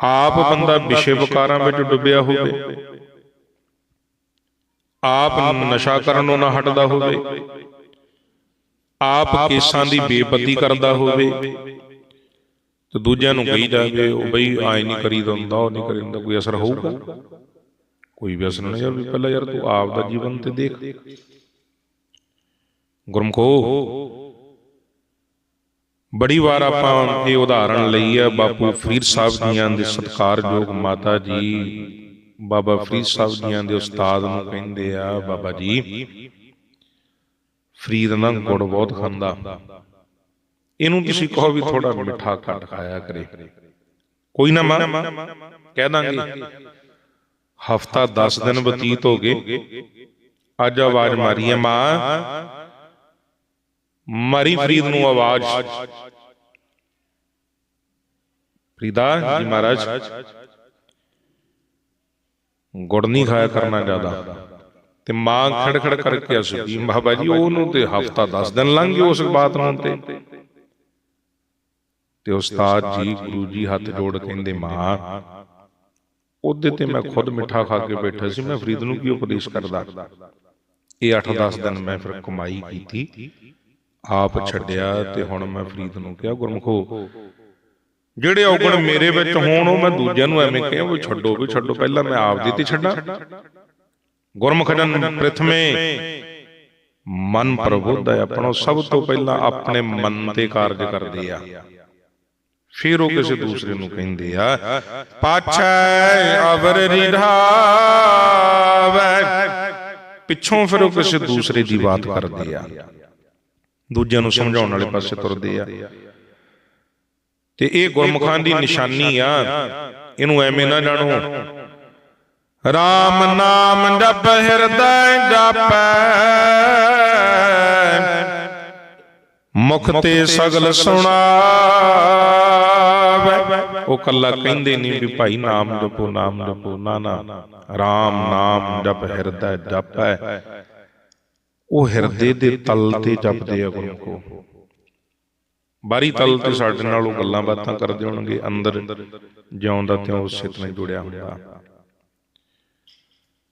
ਆਪ ਬੰਦਾ ਵਿਸ਼ੇ ਵਿਕਾਰਾਂ ਵਿੱਚ ਡੁੱਬਿਆ ਹੋਵੇ। ਆਪ ਨਸ਼ਾ ਕਰਨੋਂ ਨਾ ਹਟਦਾ ਹੋਵੇ। ਆਪ ਕੇਸਾਂ ਦੀ ਬੇਪਤੀ ਕਰਦਾ ਹੋਵੇ। ਤੇ ਦੂਜਿਆਂ ਨੂੰ ਕਹੀ ਜਾਵੇ ਉਹ ਬਈ ਆਏ ਨਹੀਂ ਕਰੀਦਾ ਹੁੰਦਾ ਉਹ ਨਹੀਂ ਕਰੀਦਾ ਕੋਈ ਅਸਰ ਹੋਊਗਾ? ਕੋਈ ਵੀ ਅਸਰ ਨਹੀਂ ਯਾਰ ਵੀ ਪਹਿਲਾਂ ਯਾਰ ਤੂੰ ਆਪ ਦਾ ਜੀਵਨ ਤੇ ਦੇਖ। ਗੁਰਮਖੋ। ਬੜੀ ਵਾਰ ਆਪਾਂ ਇਹ ਉਦਾਹਰਣ ਲਈ ਹੈ ਬਾਪੂ ਫਰੀਦ ਸਾਹਿਬ ਜੀਆਂ ਦੇ ਸਤਿਕਾਰਯੋਗ ਮਾਤਾ ਜੀ। ਬਾਬਾ ਫਰੀਦ ਸਾਹਿਬ ਜੀਆਂ ਦੇ ਉਸਤਾਦ ਨੂੰ ਕਹਿੰਦੇ ਆ ਬਾਬਾ ਜੀ ਫਰੀਦ ਨਾ ਗੁੜ ਬਹੁਤ ਖਾਂਦਾ। ਇਹਨੂੰ ਤੁਸੀਂ ਕਹੋ ਵੀ ਥੋੜਾ ਮਿੱਠਾ ਘੱਟ ਖਾਇਆ ਕਰੇ। ਕੋਈ ਨਾ ਮਾਂ ਕਹਿ ਦਾਂਗੇ। ਹਫਤਾ 10 ਦਿਨ ਬਤੀਤ ਹੋ ਗਏ। ਅੱਜ ਆਵਾਜ਼ ਮਾਰੀ ਹੈ ਮਾਂ। ਮਾਰੀ ਫਰੀਦ ਨੂੰ ਆਵਾਜ਼। ਫਰੀਦਾ ਜੀ ਮਹਾਰਾਜ। ਗੁੜ ਨਹੀਂ ਖਾਇਆ ਕਰਨਾ ਜ਼ਿਆਦਾ। ਤੇ ਮਾਂ ਖੜ ਖੜ ਕਰਕੇ ਹੱਸਦੀ ਬਾਬਾ ਜੀ ਉਹਨੂੰ ਤੇ ਹਫਤਾ 10 ਦਿਨ ਲੰਘ ਗਏ ਉਸ ਬਾਤ ਨੂੰ ਤੇ। ਤੇ ਉਸਤਾਦ ਜੀ ਗੁਰੂ ਜੀ ਹੱਥ ਜੋੜ ਕਹਿੰਦੇ ਮਾਂ ਉਹਦੇ ਤੇ ਮੈਂ ਖੁਦ ਮਿੱਠਾ ਖਾ ਕੇ ਬੈਠਾ ਸੀ ਮੈਂ ਫਰੀਦ ਨੂੰ ਕੀ ਉਪਦੇਸ਼ ਕਰਦਾ। ਇਹ 8-10 ਦਿਨ ਮੈਂ ਫਿਰ ਕਮਾਈ ਕੀਤੀ। ਆਪ ਛੱਡਿਆ ਤੇ ਹੁਣ ਮੈਂ ਫਰੀਦ ਨੂੰ ਕਿਹਾ ਗੁਰਮਖੋ ਜਿਹੜੇ ਔਗਣ ਮੇਰੇ ਵਿੱਚ ਹੋਣ ਉਹ ਮੈਂ ਦੂਜਿਆਂ ਨੂੰ ਐਵੇਂ ਕਿਹਾ ਵੀ ਛੱਡੋ ਵੀ ਛੱਡੋ ਪਹਿਲਾਂ ਮੈਂ ਆਪ ਦੀ ਤੇ ਛੱਡਾਂ। ਗੁਰਮੁਖ ਜਨ ਪ੍ਰਥਮੇ ਮਨ ਪ੍ਰਬੁੱਧ ਹੈ ਆਪਣੋ ਸਭ ਤੋਂ ਪਹਿਲਾਂ ਆਪਣੇ ਮਨ ਤੇ ਕਾਰਜ ਕਰਦੇ ਆ। ਫਿਰ ਉਹ ਕਿਸੇ ਦੂਸਰੇ ਨੂੰ ਕਹਿੰਦੇ ਆ ਪਾਛੈ ਅਵਰ ਰਿਧਾਵੈ ਪਿੱਛੋਂ ਫਿਰ ਉਹ ਕਿਸੇ ਦੂਸਰੇ ਦੀ ਬਾਤ ਕਰਦੇ ਆ। ਦੂਜਿਆਂ ਨੂੰ ਸਮਝਾਉਣ ਵਾਲੇ ਪਾਸੇ ਤੁਰਦੇ ਆ। ਤੇ ਇਹ ਗੁਰਮੁਖਾਂ ਦੀ ਨਿਸ਼ਾਨੀ ਆ। ਇਹਨੂੰ ਐਵੇਂ ਨਾ ਜਾਣੋ। RAM ਨਾਮ ਜਪ ਹਿਰਦੈ ਜਾਪੈ। ਮੁਖ ਤੇ ਸਗਲ ਸੁਣਾਵੇ। ਉਹ ਕੱਲਾ ਕਹਿੰਦੇ ਨਹੀਂ ਵੀ ਭਾਈ ਨਾਮ ਜਪੋ ਨਾਮ ਜਪੋ। ਨਾ ਨਾ। RAM ਨਾਮ ਜਪ ਹਿਰਦੈ ਜਾਪੈ। ਉਹ ਹਿਰਦੇ ਦੇ ਤਲ ਤੇ ਜਪਦੇ ਆ ਗੁਰਮੁਖੋ ਬਾਰੀ ਤਲ ਤੇ ਸਾਡੇ ਨਾਲ ਉਹ ਗੱਲਾਂ ਬਾਤਾਂ ਕਰਦੇ ਹੋਣਗੇ ਅੰਦਰ ਜਿਉਂਦਾ ਤਿਉਂ ਉਸੇ ਤਰ੍ਹਾਂ ਹੀ ਜੁੜਿਆ ਹੁੰਦਾ।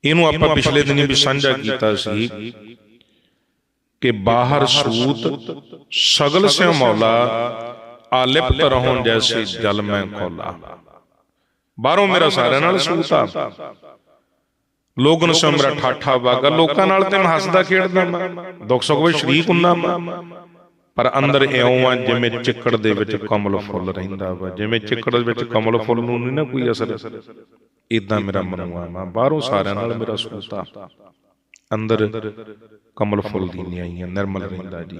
ਇਹਨੂੰ ਆਪਾਂ ਪਿਛਲੇ ਦਿਨੀ ਵੀ ਸਾਂਝਾ ਕੀਤਾ ਸੀ ਕਿ ਬਾਹਰ ਸੂਤ ਸਗਲ ਸਿਉ ਮੌਲਾ ਆਲਿਪਤ ਰਹੋਂ ਜੈਸੇ ਜਲ ਮੈਂ ਖੋਲਾ। ਬਾਹਰੋਂ ਮੇਰਾ ਸਾਰਿਆਂ ਨਾਲ ਸੂਤ ਆ। ਲੋਗਨ ਸੋ ਮੇਰਾ ਠਾਠਾ ਵਾਗਾ ਲੋਕਾਂ ਨਾਲ ਤੇ ਮੈਂ ਹੱਸਦਾ ਖੇਡਦਾ ਮੈਂ। ਦੁੱਖ ਸੁੱਖ ਵਿੱਚ ਸ਼ਰੀਕ ਹੁੰਨਾ ਮੈਂ। ਪਰ ਅੰਦਰ ਇਉਂ ਆ ਜਿਵੇਂ ਚਿੱਕੜ ਦੇ ਵਿੱਚ ਕਮਲ ਫੁੱਲ ਰਹਿੰਦਾ ਵਾ। ਜਿਵੇਂ ਚਿੱਕੜ ਦੇ ਵਿੱਚ ਕਮਲ ਫੁੱਲ ਨੂੰ ਨਹੀਂ ਨਾ ਕੋਈ ਅਸਰ। ਇਦਾਂ ਮੇਰਾ ਮਨੁਆ ਮੈਂ ਬਾਹਰੋਂ ਸਾਰਿਆਂ ਨਾਲ ਮੇਰਾ ਸੂਤਾ। ਅੰਦਰ ਕਮਲ ਫੁੱਲ ਦੀ ਨਿਆਈਆਂ ਨਿਰਮਲ ਰਹਿੰਦਾ ਜੀ।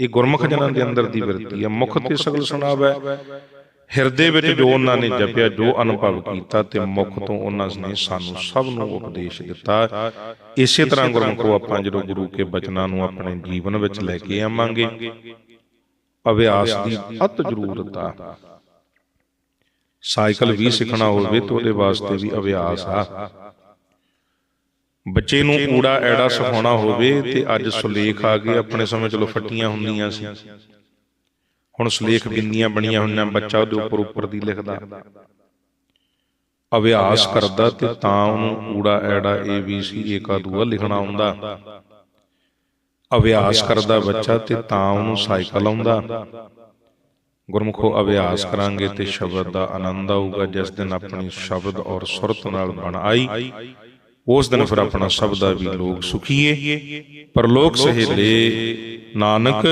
ਇਹ ਗੁਰਮੁਖ ਜਨਾਂ ਦੇ ਅੰਦਰ ਦੀ ਵਰਤੀ ਹੈ ਮੁਖ ਤੇ ਸਗਲ ਸੁਣਾਵੇ ਹਿਰਦੇ ਵਿੱਚ ਜੋ ਉਹਨਾਂ ਨੇ ਜਪਿਆ ਜੋ ਅਨੁਭਵ ਕੀਤਾ ਤੇ ਮੁਖ ਤੋਂ ਉਹਨਾਂ ਨੇ ਸਾਨੂੰ ਸਭ ਨੂੰ ਉਪਦੇਸ਼ ਦਿੱਤਾ। ਇਸੇ ਤਰ੍ਹਾਂ ਗੁਰਮੁਖੋ ਆਪਾਂ ਜਦੋਂ ਗੁਰੂ ਕੇ ਬਚਨਾਂ ਨੂੰ ਆਪਣੇ ਜੀਵਨ ਵਿੱਚ ਲੈ ਕੇ ਆਵਾਂਗੇ ਅਭਿਆਸ ਦੀ ਅਤ ਜ਼ਰੂਰਤ ਆ। ਸਾਈਕਲ ਵੀ ਸਿੱਖਣਾ ਹੋਵੇ ਤਾਂ ਉਹਦੇ ਵਾਸਤੇ ਵੀ ਅਭਿਆਸ ਆ। ਬੱਚੇ ਨੂੰ ਊੜਾ ਐੜਾ ਸਿਖਾਉਣਾ ਹੋਵੇ ਤੇ ਅੱਜ ਸੁਲੇਖ ਆ ਗਏ ਆਪਣੇ ਸਮੇਂ ਚਲੋ ਫੱਟੀਆਂ ਹੁੰਦੀਆਂ ਸੀ। ਹੁਣ ਸੁਲੇਖ ਬਿੰਦੀਆਂ ਬਣੀਆਂ ਹੋਈਆਂ, ਬੱਚਾ ਉਹਦੇ ਉੱਪਰ ਉੱਪਰ ਦੀ ਲਿਖਦਾ। ਅਭਿਆਸ ਕਰਦਾ ਤੇ ਤਾਂ ਉਹਨੂੰ ਊੜਾ, ਐੜਾ, ਏ, ਬੀ, ਸੀ ਏਕਾ ਦੂਆ ਲਿਖਣਾ ਆਉਂਦਾ। ਅਭਿਆਸ ਕਰਦਾ ਬੱਚਾ ਤੇ ਤਾਂ ਉਹਨੂੰ ਸਾਈਕਲ ਆਉਂਦਾ। ਗੁਰਮੁਖੋ, ਅਭਿਆਸ ਕਰਾਂਗੇ ਤੇ ਸ਼ਬਦ ਦਾ ਆਨੰਦ ਆਊਗਾ, ਜਿਸ ਦਿਨ ਆਪਣੀ ਸ਼ਬਦ ਔਰ ਸੁਰਤ ਨਾਲ ਬਣ ਉਸ ਦਿਨ ਫਿਰ ਆਪਣਾ ਸ਼ਬਦ ਦਾ ਵੀ ਲੋਕ ਸੁਖੀਏ। ਪਰਲੋਕ ਸਹੇਲੇ ਨਾਨਕ,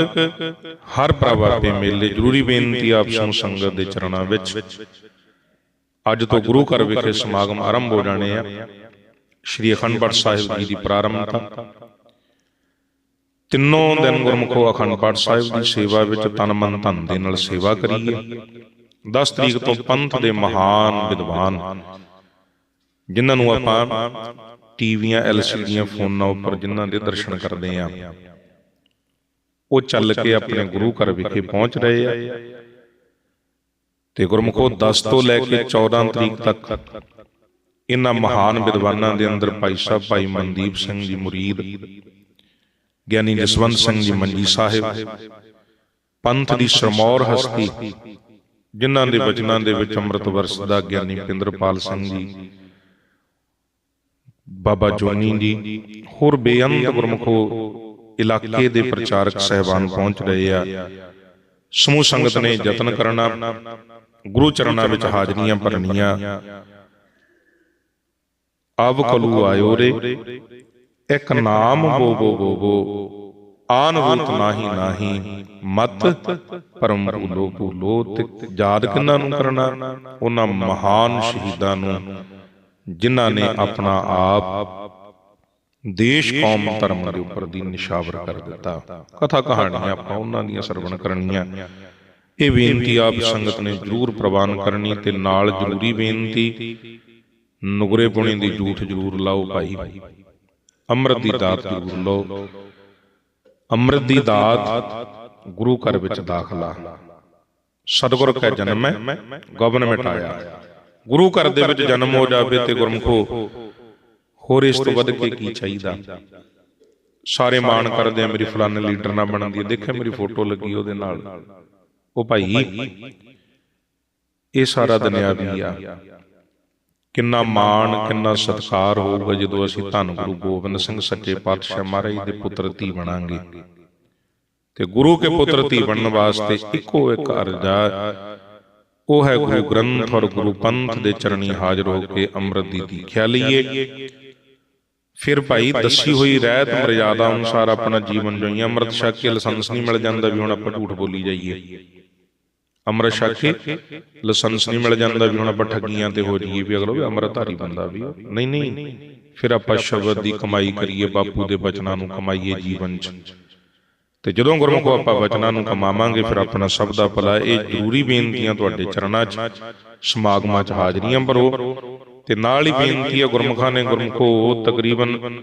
ਹਰ ਪ੍ਰਭ ਆਪੇ ਮੇਲੇ ਜ਼ਰੂਰੀ ਬੇਨਤੀ ਆਪ ਨੂੰ ਸੰਗਤ ਦੇ ਚਰਨਾਂ ਵਿੱਚ। ਅੱਜ ਤੋਂ ਗੁਰੂ ਘਰ ਵਿਖੇ ਸਮਾਗਮ ਆਰੰਭ ਹੋ ਜਾਣੇ ਆ। ਸ਼੍ਰੀ ਅਖੰਡ ਪਾਠ ਸਾਹਿਬ ਜੀ ਦੀ ਪ੍ਰਾਰੰਭਤਾ। ਤਿੰਨੋਂ ਦਿਨ ਗੁਰਮੁਖੋ ਅਖੰਡ ਪਾਠ ਸਾਹਿਬ ਦੀ ਸੇਵਾ ਵਿੱਚ ਤਨ ਮਨ ਧਨ ਦੇ ਨਾਲ ਸੇਵਾ ਕਰੀਏ। 10 ਤਰੀਕ ਤੋਂ ਪੰਥ ਦੇ ਮਹਾਨ ਵਿਦਵਾਨ ਜਿਨ੍ਹਾਂ ਨੂੰ ਆਪਾਂ ਟੀਵੀਆਂ ਐਲਸੀਡੀਆਂ ਫੋਨਾਂ ਉੱਪਰ ਜਿਨ੍ਹਾਂ ਦੇ ਦਰਸ਼ਨ ਕਰਦੇ ਆ। ਉਹ ਚੱਲ ਕੇ ਆਪਣੇ ਗੁਰੂ ਘਰ ਵਿਖੇ ਪਹੁੰਚ ਰਹੇ ਆ। ਤੇ ਗੁਰਮੁਖੋ 10 ਤੋਂ ਲੈ ਕੇ 14 ਤਰੀਕ ਤੱਕ ਇਹਨਾਂ ਮਹਾਨ ਵਿਦਵਾਨਾਂ ਦੇ ਅੰਦਰ ਭਾਈ ਸਾਹਿਬ ਭਾਈ ਮਨਦੀਪ ਸਿੰਘ ਜੀ ਮੁਰੀਦ ਗਿਆਨੀ ਜਸਵੰਤ ਸਿੰਘ ਜੀ ਮੰਜੀ ਸਾਹਿਬ ਪੰਥ ਦੀ ਸਰਮੌਰ ਹਸਤੀ ਜਿਨ੍ਹਾਂ ਦੇ ਬਚਨਾਂ ਦੇ ਵਿੱਚ ਅੰਮ੍ਰਿਤ ਵਰਸ ਦਾ ਗਿਆਨੀ ਪਿੰਦਰਪਾਲ ਸਿੰਘ ਜੀ। ਬਾਬਾ ਜੋਨੀ ਜੀ, ਹੋਰ ਬੇਅੰਤ ਗੁਰਮੁਖੋ ਇਲਾਕੇ ਦੇ ਪ੍ਰਚਾਰਕ ਸਹਿਬਾਨ ਪਹੁੰਚ ਰਹੇ ਆ। ਸਮੂਹ ਸੰਗਤ ਨੇ ਯਤਨ ਕਰਨਾ, ਗੁਰੂ ਚਰਨਾਂ ਵਿੱਚ ਹਾਜ਼ਰੀਆਂ ਭਰਨੀਆਂ। ਅਬ ਕਲੂ ਆਇਓ ਰੇ, ਇੱਕ ਨਾਮ ਬੋ ਬੋ ਆਨ ਰੂਤ ਨਾਹੀ ਨਾਹੀ, ਮਤ ਪਰਮ ਭੂਲੋ ਭੂਲੋ ਤੇ ਯਾਦ ਕਿੰਨਾਂ ਨੂੰ ਕਰਨਾ, ਉਹਨਾਂ ਮਹਾਨ ਸ਼ਹੀਦਾਂ ਨੂੰ ਜਿਨ੍ਹਾਂ ਨੇ ਆਪਣਾ ਆਪ ਦੇਸ਼ ਕੌਮ ਧਰਮ ਦੇ ਉੱਪਰ ਦੀ ਨਿਸ਼ਾਵਰ ਕਰ ਦਿੱਤਾ। ਕਥਾ ਕਹਾਣੀਆਂ ਆਪਾਂ ਉਹਨਾਂ ਦੀਆਂ ਸਰਵਣ ਕਰਨੀਆਂ। ਇਹ ਬੇਨਤੀ ਆਪ ਸੰਗਤ ਨੇ ਜਰੂਰ ਪ੍ਰਵਾਨ ਕਰਨੀ ਤੇ ਨਾਲ ਜਰੂਰੀ ਬੇਨਤੀ ਨੁਗਰੇ ਪੁਣੇ ਦੀ ਝੂਠ ਜਰੂਰ ਲਾਓ ਭਾਈ। ਅੰਮ੍ਰਿਤ ਦੀ ਦਾਤ ਜਰੂਰ ਲਓ। ਅੰਮ੍ਰਿਤ ਦੀ ਦਾਤ ਗੁਰੂ ਘਰ ਵਿੱਚ ਦਾਖਲਾ। ਸਤਿਗੁਰ ਕੈ ਜਨਮ ਹੈ ਮਿਟਾਇਆ ਗੁਰੂ ਘਰ ਦੇ ਵਿੱਚ ਜਨਮ ਹੋ ਜਾਵੇ ਤੇ ਗੁਰਮਖੋ ਹੋਰ ਇਸ ਤੋਂ ਵੱਧ ਕੇ ਕੀ ਚਾਹੀਦਾ? ਸਾਰੇ ਮਾਣ ਕਰਦੇ ਆ ਮੇਰੀ ਫਲਾਣੇ ਲੀਡਰ ਨਾਲ ਬਣਦੀ ਹੈ ਦੇਖਿਆ ਮੇਰੀ ਫੋਟੋ ਲੱਗੀ ਉਹਦੇ ਨਾਲ। ਉਹ ਭਾਈ ਇਹ ਸਾਰਾ ਦੁਨਿਆਵੀ ਆ। ਕਿੰਨਾ ਮਾਣ ਕਿੰਨਾ ਸਤਿਕਾਰ ਹੋਊਗਾ ਜਦੋਂ ਅਸੀਂ ਧੰਨ ਗੁਰੂ ਗੋਬਿੰਦ ਸਿੰਘ ਸੱਚੇ ਪਾਤਸ਼ਾਹ ਮਹਾਰਾਜ ਦੇ ਪੁੱਤਰ ਧੀ ਬਣਾਂਗੇ। ਤੇ ਗੁਰੂ ਕੇ ਪੁੱਤਰ ਧੀ ਬਣਨ ਵਾਸਤੇ ਇੱਕੋ ਇੱਕ ਅਰਜ਼ਾ ਉਹ ਹੈ ਗੁਰੂ ਗ੍ਰੰਥ ਔਰ ਗੁਰੂ ਪੰਥ ਦੇ ਚਰਣੀ ਹਾਜ਼ਰ ਹੋ ਕੇ ਅੰਮ੍ਰਿਤ ਦੀ ਦੀਖਿਆ ਲਈਏ। ਫਿਰ ਭਾਈ ਦੱਸੀ ਹੋਈ ਰਹਿਤ ਮਰਜ਼ਾਦਾ ਅਨੁਸਾਰ ਆਪਣਾ ਜੀਵਨ ਜਿਉਈਏ ਅੰਮ੍ਰਿਤ ਛਕ ਕੇ ਲਾਇਸੈਂਸ ਨਹੀਂ ਮਿਲ ਜਾਂਦਾ ਵੀ ਹੁਣ ਆਪਾਂ ਝੂਠ ਬੋਲੀ ਜਾਈਏ। ਅੰਮ੍ਰਿਤ ਛਕ ਕੇ ਲਾਇਸੈਂਸ ਨਹੀਂ ਮਿਲ ਜਾਂਦਾ ਵੀ ਹੁਣ ਆਪਾਂ ਠੱਗੀਆਂ ਤੇ ਹੋ ਜਾਈਏ ਵੀ ਅਗਲੋ ਵੀ ਅੰਮ੍ਰਿਤਧਾਰੀ ਬੰਦਾ ਵੀ ਨਹੀਂ ਨਹੀਂ। ਫਿਰ ਆਪਾਂ ਸ਼ਬਦ ਦੀ ਕਮਾਈ ਕਰੀਏ, ਬਾਪੂ ਦੇ ਬਚਨਾਂ ਨੂੰ ਕਮਾਈਏ ਜੀਵਨ 'ਚ। ਤੇ ਜਦੋਂ ਗੁਰਮੁਖੋ ਆਪਾਂ ਬਚਨਾਂ ਨੂੰ ਕਮਾਵਾਂਗੇ ਫਿਰ ਆਪਣਾ ਸਭ ਦਾ ਭਲਾ ਇਹ ਜ਼ਰੂਰੀ ਬੇਨਤੀਆਂ ਤੁਹਾਡੇ ਚਰਨਾਂ 'ਚ ਸਮਾਗਮਾਂ 'ਚ ਹਾਜ਼ਰੀਆਂ ਭਰੋ ਤੇ ਨਾਲ ਹੀ ਬੇਨਤੀ ਹੈ ਗੁਰਮੁਖਾਂ ਨੇ ਗੁਰਮੁਖੋ ਤਕਰੀਬਨ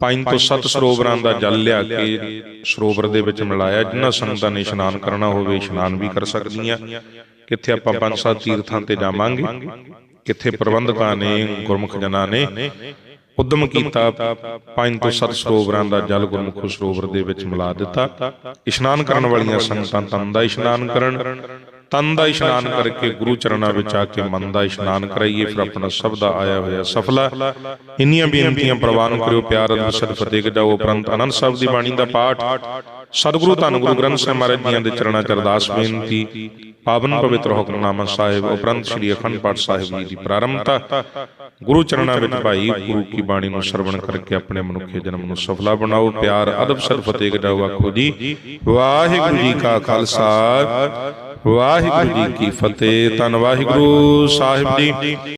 ਪੰਜ ਤੋਂ ਸੱਤ ਸਰੋਵਰਾਂ ਦਾ ਜਲ ਲਿਆ ਕੇ ਸਰੋਵਰ ਦੇ ਵਿੱਚ ਮਿਲਾਇਆ ਜਿਨ੍ਹਾਂ ਸੰਗਤਾਂ ਨੇ ਇਸ਼ਨਾਨ ਕਰਨਾ ਹੋਵੇ ਇਸ਼ਨਾਨ ਵੀ ਕਰ ਸਕਦੀਆਂ। ਕਿੱਥੇ ਆਪਾਂ ਪੰਜ ਸੱਤ ਤੀਰਥਾਂ ਤੇ ਜਾਵਾਂਗੇ ਕਿੱਥੇ ਪ੍ਰਬੰਧਕਾਂ ਨੇ ਗੁਰਮੁਖ ਜਨਾਂ ਨੇ ਉਦਮ ਕੀਤਾ ਪੰਜ ਤੋਂ ਸੱਤ ਸਰੋਵਰਾਂ ਦਾ ਜਲ ਗੁਰਮੁਖ ਸਰੋਵਰ ਦੇ ਵਿੱਚ ਮਿਲਾ ਦਿੱਤਾ। ਇਸ਼ਨਾਨ ਕਰਨ ਵਾਲੀਆਂ ਸੰਗਤਾਂ ਤਨ ਦਾ ਇਸ਼ਨਾਨ ਕਰਨ ਤਨ ਦਾ ਇਸ਼ਨਾਨ ਕਰਕੇ ਗੁਰੂ ਚਰਨਾਂ ਵਿੱਚ ਆ ਕੇ ਮਨ ਦਾ ਇਸ਼ਨਾਨ ਕਰਾਈਏ ਫਿਰ ਆਪਣਾ ਸਭ ਦਾ ਆਇਆ ਹੋਇਆ ਸਫਲਾ। ਇੰਨੀਆਂ ਬੇਨਤੀਆਂ ਪ੍ਰਵਾਨ ਕਰਿਓ ਪਿਆਰ ਅਦਬ ਸਦ ਫਤਿਹ ਜਾਓ ਉਪਰੰਤ ਅਨੰਦ ਸਾਹਿਬ ਦੀ ਬਾਣੀ ਦਾ ਪਾਠ। ਸਤਿਗੁਰੂ ਧੰਨ ਗੁਰੂ ਗ੍ਰੰਥ ਸਾਹਿਬ ਮਹਾਰਾਜ ਜੀਆਂ ਦੇ ਚਰਨਾਂ ਚ ਅਰਦਾਸ ਬੇਨਤੀ, ਪਾਵਨ ਪਵਿੱਤਰ ਹੁਕਮਨਾਮਾ ਸਾਹਿਬ, ਉਪਰੰਤ ਸ੍ਰੀ ਅਖੰਡ ਪਾਠ ਸਾਹਿਬ ਜੀ ਦੀ ਪ੍ਰਾਰੰਭਤਾ, ਗੁਰੂ ਚਰਨਾਂ ਵਿੱਚ ਭਾਈ ਗੁਰੂ ਕੀ ਬਾਣੀ ਨੂੰ ਸਰਵਣ ਕਰਕੇ ਆਪਣੇ ਮਨੁੱਖੇ ਜਨਮ ਨੂੰ ਸਫਲਾ ਬਣਾਓ, ਪਿਆਰ, ਅਦਬ ਸਰ ਫਤਿਹ ਜਾਓ ਆਖੋ ਜੀ। ਵਾਹਿਗੁਰੂ ਜੀ ਕਾ ਖਾਲਸਾ, ਵਾਹਿਗੁਰੂ ਜੀ ਕੀ ਫਤਿਹ, ਧੰਨ ਵਾਹਿਗੁਰੂ ਸਾਹਿਬ ਜੀ।